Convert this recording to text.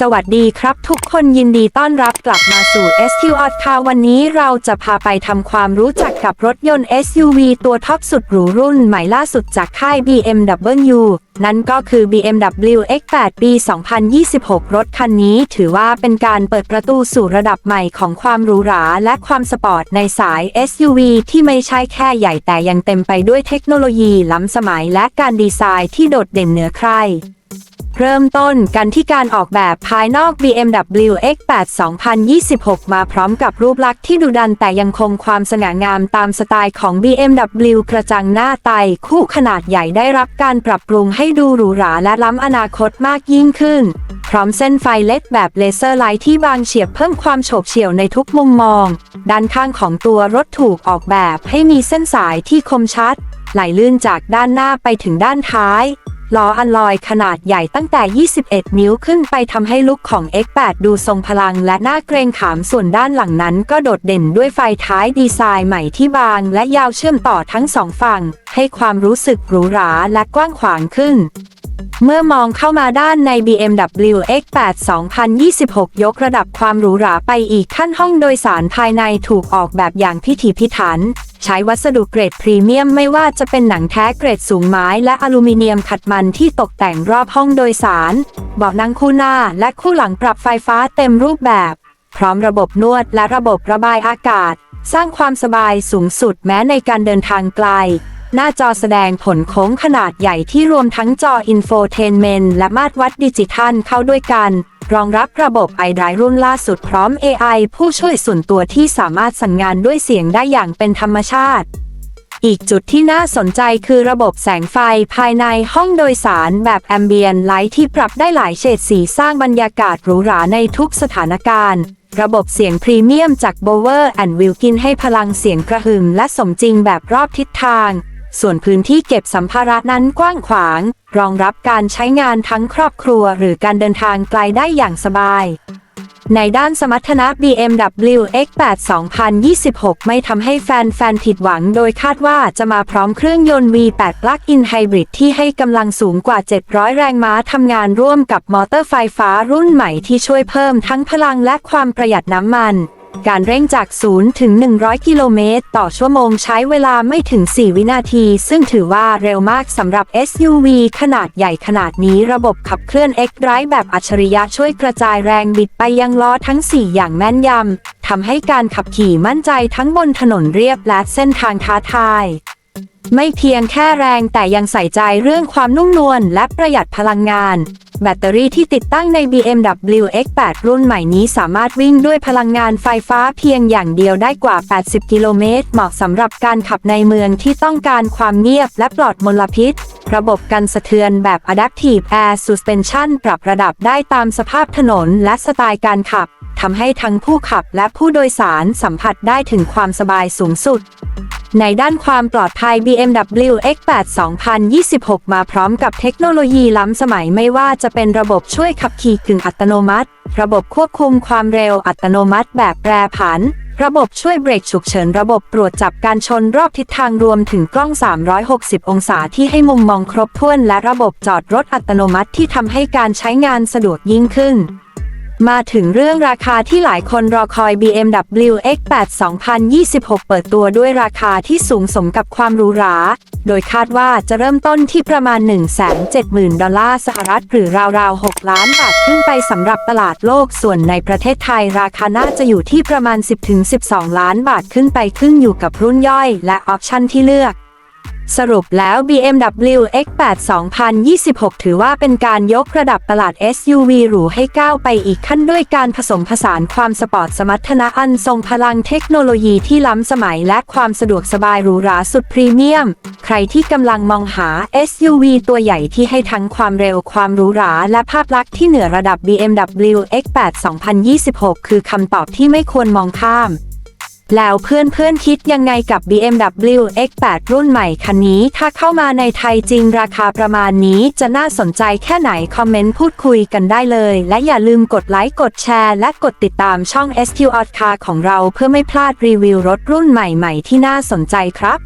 สวัสดีครับทุกคนยินดีต้อนรับกลับมาสู่ SQ o t ค่ะวันนี้เราจะพาไปทำความรู้จักกับรถยนต์ SUV ตัวท็อปสุดหรูรุ่นใหม่ล่าสุดจากค่าย BMW นั่นก็คือ BMW X8 ปี 2026 รถคันนี้ถือว่าเป็นการเปิดประตูสู่ระดับใหม่ของความหรูหราและความสปอร์ตในสาย SUV ที่ไม่ใช่แค่ใหญ่แต่ยังเต็มไปด้วยเทคโนโลยีล้ำสมัยและการดีไซน์ที่โดดเด่นเหนือใคร เริ่มต้นกันที่การออกแบบภายนอก BMW X8 2026 มาพร้อมกับรูปลักษณ์ที่ดุดันแต่ยังคงความสง่างามตามสไตล์ของ BMW กระจังหน้าไตคู่ขนาดใหญ่ได้รับการปรับปรุงให้ดูหรูหราและล้ำอนาคตมากยิ่งขึ้น พร้อมเส้นไฟเล็กแบบเลเซอร์ไลท์ที่บางเฉียบเพิ่มความโฉบเฉี่ยวในทุกมุมมอง ด้านข้างของตัวรถถูกออกแบบให้มีเส้นสายที่คมชัด ไหลลื่นจากด้านหน้าไปถึงด้านท้าย ล้ออันลอยขนาดใหญ่ตั้งแต่ 21 นิ้วขึ้นไปทำให้ลุคของ X8 ดูทรงพลังและน่าเกรงขามส่วนด้านหลังนั้นก็โดดเด่นด้วยไฟท้ายดีไซน์ใหม่ที่บางและยาวเชื่อมต่อทั้งสองฝั่ง ให้ความรู้สึกหรูหราและกว้างขวางขึ้นเมื่อมองเข้ามาด้านใน BMW X8 2026 ยกระดับความหรูหราไปอีกขั้นห้องโดยสารภายในถูกออกแบบอย่างพิถีพิถัน ใช้วัสดุเกรดพรีเมียมไม่ว่าจะเป็นหนังแท้เกรดสูงไม้และอลูมิเนียมขัดมันที่ตกแต่งรอบห้องโดยสาร เบาะนั่งคู่หน้าและคู่หลังปรับไฟฟ้าเต็มรูปแบบ พร้อมระบบนวดและระบบระบายอากาศ สร้างความสบายสูงสุดแม้ในการเดินทางไกล หน้าจอแสดงผลโค้งขนาดใหญ่ที่รวมทั้งจออินโฟเทนเมนและมาตรวัดดิจิทัลเข้าด้วยกัน รองรับระบบ iDrive รุ่นล่าสุดพร้อม AI ผู้ช่วยส่วนตัวที่สามารถสั่งงานด้วยเสียงได้อย่างเป็นธรรมชาติ อีกจุดที่น่าสนใจคือระบบแสงไฟภายในห้องโดยสารแบบแอมเบียนไลท์ที่ปรับได้หลายเฉดสีสร้างบรรยากาศหรูหราในทุกสถานการณ์ ระบบเสียงพรีเมียมจาก Bower and Wilkin ให้พลังเสียงกระหึ่มและสมจริงแบบรอบทิศทาง ส่วนพื้นที่เก็บสัมภาระนั้นกว้างขวาง รองรับการใช้งานทั้งครอบครัวหรือการเดินทางไกลได้อย่างสบาย ในด้านสมรรถนะ BMW X8 2026 ไม่ทำให้แฟนๆผิดหวังโดยคาดว่าจะมาพร้อมเครื่องยนต์ V8 Plug-in Hybrid ที่ให้กำลังสูงกว่า 700 แรงม้าทำงานร่วมกับมอเตอร์ไฟฟ้ารุ่นใหม่ที่ช่วยเพิ่มทั้งพลังและความประหยัดน้ำมัน การเร่งจาก 0 ถึง 100 กิโลเมตร ต่อชั่วโมงใช้เวลาไม่ถึง 4 วินาที ซึ่งถือว่าเร็วมากสำหรับ SUV ขนาดใหญ่ขนาดนี้ระบบขับเคลื่อน X-Drive แบบอัจฉริยะช่วยกระจายแรงบิดไปยังล้อทั้ง 4 อย่างแม่นยำทำให้การขับขี่มั่นใจทั้งบนถนนเรียบและเส้นทางท้าทายไม่เพียงแค่แรงแต่ยังใส่ใจเรื่องความนุ่มนวลและประหยัดพลังงาน แบตเตอรี่ที่ติดตั้งใน BMW X8 รุ่นใหม่นี้สามารถวิ่งด้วยพลังงานไฟฟ้าเพียงอย่างเดียวได้กว่า 80 กิโลเมตร เหมาะสำหรับการขับในเมืองที่ต้องการความเงียบและปลอดมลพิษ ระบบกันสะเทือนแบบ Adaptive Air Suspension ปรับระดับได้ตามสภาพถนนและสไตล์การขับทำให้ทั้งผู้ขับและผู้โดยสารสัมผัสได้ถึงความสบายสูงสุด ในด้านความปลอดภัย BMW X8 2026 มาพร้อมกับเทคโนโลยีล้ำสมัยไม่ว่าจะเป็นระบบช่วยขับขี่กึ่งอัตโนมัติ ระบบควบคุมความเร็วอัตโนมัติแบบแปรผัน ระบบช่วยเบรกฉุกเฉิน ระบบตรวจจับการชนรอบทิศทางรวมถึงกล้อง 360 องศาที่ให้มุมมองครบถ้วน และระบบจอดรถอัตโนมัติที่ทำให้การใช้งานสะดวกยิ่งขึ้น มาถึงเรื่องราคาที่หลายคนรอคอย BMW X8 2026 เปิดตัวด้วยราคาที่สูงสมกับความหรูหรา โดยคาดว่าจะเริ่มต้นที่ประมาณ 170,000 ดอลลาร์สหรัฐหรือราวๆ 6 ล้านบาทขึ้นไปสำหรับตลาดโลก ส่วนในประเทศไทยราคาน่าจะอยู่ที่ประมาณ 10-12 ล้านบาทขึ้นไปขึ้นอยู่กับรุ่นย่อยและออปชันที่เลือก สรุปแล้ว BMW X8 2026 ถือว่าเป็นการยกระดับตลาด SUV หรูให้ก้าวไปอีกขั้นด้วยการผสมผสานความสปอร์ตสมรรถนะอันทรงพลังเทคโนโลยีที่ล้ำสมัยและความสะดวกสบายหรูหราสุดพรีเมียม ใครที่กำลังมองหา SUV ตัวใหญ่ที่ให้ทั้งความเร็วความหรูหราและภาพลักษณ์ที่เหนือระดับ BMW X8 2026 คือคำตอบที่ไม่ควรมองข้าม แล้วเพื่อนเพื่อนคิดยังไงกับ BMW X8 รุ่นใหม่คันนี้ ถ้าเข้ามาในไทยจริงราคาประมาณนี้จะน่าสนใจแค่ไหน คอมเมนต์พูดคุยกันได้เลย และอย่าลืมกดไลค์กดแชร์และกดติดตามช่อง SQ o t Car ของเราเพื่อไม่พลาดรีวิวรถรุ่นใหม่ๆ ที่น่าสนใจครับ